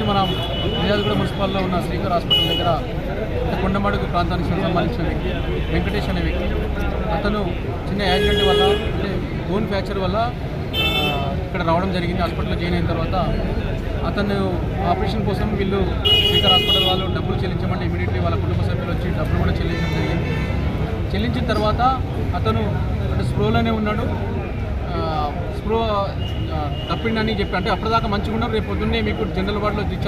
ఫిర్యాదుగూడ మున్సిపాల్లో ఉన్న శ్రీకర్ హాస్పిటల్ దగ్గర కొండమడుగు ప్రాంతానికి సంబంధించిన వ్యక్తి వెంకటేష్ అనే వ్యక్తి. అతను చిన్న యాక్సిడెంట్ వల్ల అంటే బోన్ ఫ్రాక్చర్ వల్ల ఇక్కడ రావడం జరిగింది హాస్పిటల్లో జాయిన్ అయిన తర్వాత. అతను ఆపరేషన్ కోసం వీళ్ళు శ్రీకర్ హాస్పిటల్ వాళ్ళు డబ్బులు చెల్లించమంటే ఇమీడియట్లీ వాళ్ళ కుటుంబ సభ్యులు వచ్చి డబ్బులు కూడా చెల్లించడం జరిగింది. చెల్లించిన తర్వాత అతను అంటే స్ప్రోలోనే ఉన్నాడు. స్ప్రో తప్పిండని చెప్పి అంటే అప్పటిదాకా మంచిగా ఉన్నారు రేపు పొద్దున్నే మీకు జనరల్ వార్డులో దిశ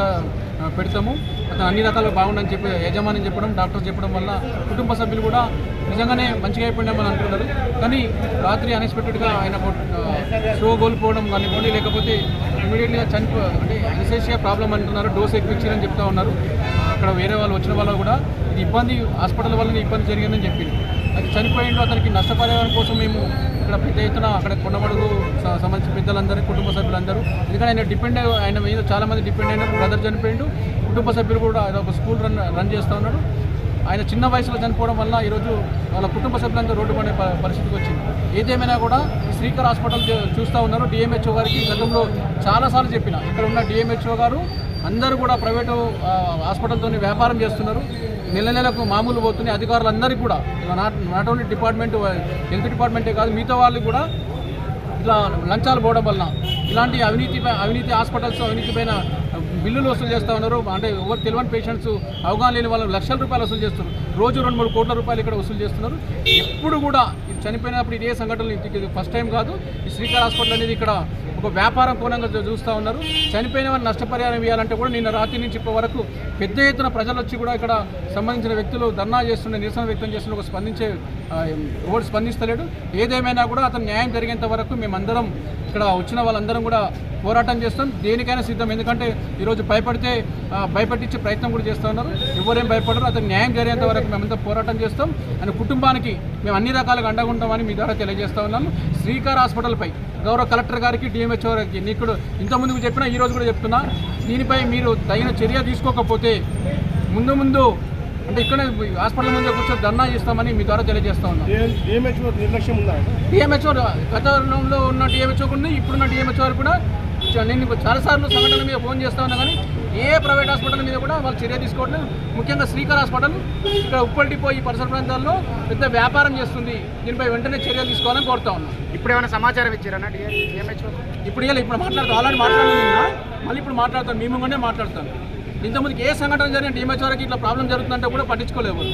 పెడతాము. అతను అన్ని రకాలు బాగుండని చెప్పి యజమాని చెప్పడం డాక్టర్ చెప్పడం వల్ల కుటుంబ సభ్యులు కూడా నిజంగానే మంచిగా అయిపోయినామని అంటున్నారు. కానీ రాత్రి అన్ఎక్స్పెక్టెడ్గా ఆయన షో కోల్పోవడం కానివ్వండి లేకపోతే ఇమీడియట్గా చనిపో అంటే అనసేషియా ప్రాబ్లం అంటున్నారు డోస్ ఎక్కువ చెప్తా ఉన్నారు. అక్కడ వేరే వాళ్ళు వచ్చిన వాళ్ళు కూడా ఇది ఇబ్బంది హాస్పిటల్ వల్ల ఇబ్బంది జరిగిందని చెప్పింది. అది చనిపోయిండు అతనికి నష్టపరిహారం కోసం మేము ఇక్కడ పెద్ద ఎత్తున అక్కడ కొండమడుగు సంబంధించిన పెద్దలందరూ కుటుంబ సభ్యులందరూ. ఎందుకంటే ఆయన డిపెండ్ ఆయన మీద చాలామంది డిపెండ్ అయినారు బ్రదర్ చనిపోయిండు. కుటుంబ సభ్యులు కూడా ఒక స్కూల్ రన్ రన్ చేస్తూ ఉన్నాడు. ఆయన చిన్న వయసులో చనిపోవడం వల్ల ఈరోజు వాళ్ళ కుటుంబ సభ్యులందరూ రోడ్డు పడే పరిస్థితికి వచ్చింది. ఏదేమైనా కూడా శ్రీకర్ హాస్పిటల్ చూస్తూ ఉన్నారు. డిఎంహెచ్ఓ గారికి గతంలో చాలాసార్లు చెప్పిన ఇక్కడ ఉన్న డిఎంహెచ్ఓ గారు అందరూ కూడా ప్రైవేటు హాస్పిటల్తో వ్యాపారం చేస్తున్నారు. నెల నెలకు మామూలు పోతున్నాయి. అధికారులందరికీ కూడా not not only department health డిపార్ట్మెంటే కాదు మిగతా వాళ్ళు కూడా ఇట్లా లంచాలు పోవడం వలన ఇలాంటి అవినీతి అవినీతి హాస్పిటల్స్ అవినీతి పైన బిల్లులు వసూలు చేస్తూ ఉన్నారు. అంటే ఎవరు తెలియని పేషెంట్స్ అవగాహన లేని వాళ్ళు లక్షల రూపాయలు వసూలు చేస్తున్నారు. రోజు రెండు మూడు కోట్ల రూపాయలు ఇక్కడ వసూలు చేస్తున్నారు. ఎప్పుడు కూడా చనిపోయినప్పుడు ఇదే సంఘటనలు ఇది ఫస్ట్ టైం కాదు. ఈ శ్రీకాళ హాస్పిటల్ అనేది ఇక్కడ ఒక వ్యాపారం కోణంగా చూస్తూ ఉన్నారు. చనిపోయిన వారిని నష్టపరిహారం ఇవ్వాలంటే కూడా నిన్న రాత్రి నుంచి ఇప్పటి వరకు పెద్ద ఎత్తున ప్రజలు వచ్చి కూడా ఇక్కడ సంబంధించిన వ్యక్తులు ధర్నా చేస్తుండే నిరసన వ్యక్తం చేస్తున్న ఒక స్పందించే ఆ, ఎవరు స్పందిస్తలేడు. ఏదేమైనా కూడా అతను న్యాయం జరిగేంత వరకు మేమందరం ఇక్కడ వచ్చిన వాళ్ళందరం కూడా పోరాటం చేస్తాం. దేనికైనా సిద్ధం. ఎందుకంటే ఈరోజు భయపడితే భయపెట్టించే ప్రయత్నం కూడా చేస్తూ ఉన్నారు. ఎవరేం భయపడరు. అతను న్యాయం జరిగేంత వరకు మేమంతా పోరాటం చేస్తాం. అండ్ కుటుంబానికి మేము అన్ని రకాలుగా అండగా ఉంటామని మీ ద్వారా తెలియజేస్తూ ఉన్నాము. శ్రీకార్ హాస్పిటల్పై గౌరవ కలెక్టర్ గారికి డిఎంహెచ్ఓ గారికి నీకు ఇంతకుముందుకు చెప్పినా ఈరోజు కూడా చెప్తున్నా. దీనిపై మీరు తగిన చర్య తీసుకోకపోతే ముందు ముందు అంటే ఇక్కడ హాస్పిటల్ ముందు కూర్చొని ధర్నా చేస్తామని మీ ద్వారా తెలియజేస్తా ఉన్నాం. డిఎంహెచ్ఓ నిర్లక్ష్యం ఉందా డిఎంహెచ్ఓ గతంలో ఉన్న డిఎంహెచ్ఓ కూడా ఇప్పుడున్న డిఎంహెచ్ఓ కూడా నేను చాలాసార్లు సంఘటనల మీద ఫోన్ చేస్తా ఉన్నా కానీ ఏ ప్రైవేట్ హాస్పిటల్ మీద కూడా వాళ్ళు చర్య తీసుకోవట్లేదు. ముఖ్యంగా శ్రీకర్ హాస్పిటల్ ఇక్కడ ఉప్పల్ డిపో ఈ పరిసర ప్రాంతాల్లో పెద్ద వ్యాపారం చేస్తుంది. దీనిపై వెంటనే చర్యలు తీసుకోవాలని కోరుతా ఉన్నాం. ఇప్పుడు ఏమైనా సమాచారం ఇచ్చారన్నా డిఎంహెచ్ఓ ఇప్పుడు ఇప్పుడు మాట్లాడుతాం ఆల్రెడీ మాట్లాడాను నిన్న. మళ్ళీ ఇప్పుడు మాట్లాడతాను మీ ముందే మాట్లాడతాను. ఇంతకుముందుకు ఏ సంఘటన జరిగిన వరకు ఇట్లా ప్రాబ్లం జరుగుతుందంటే కూడా పట్టించుకోలేవు.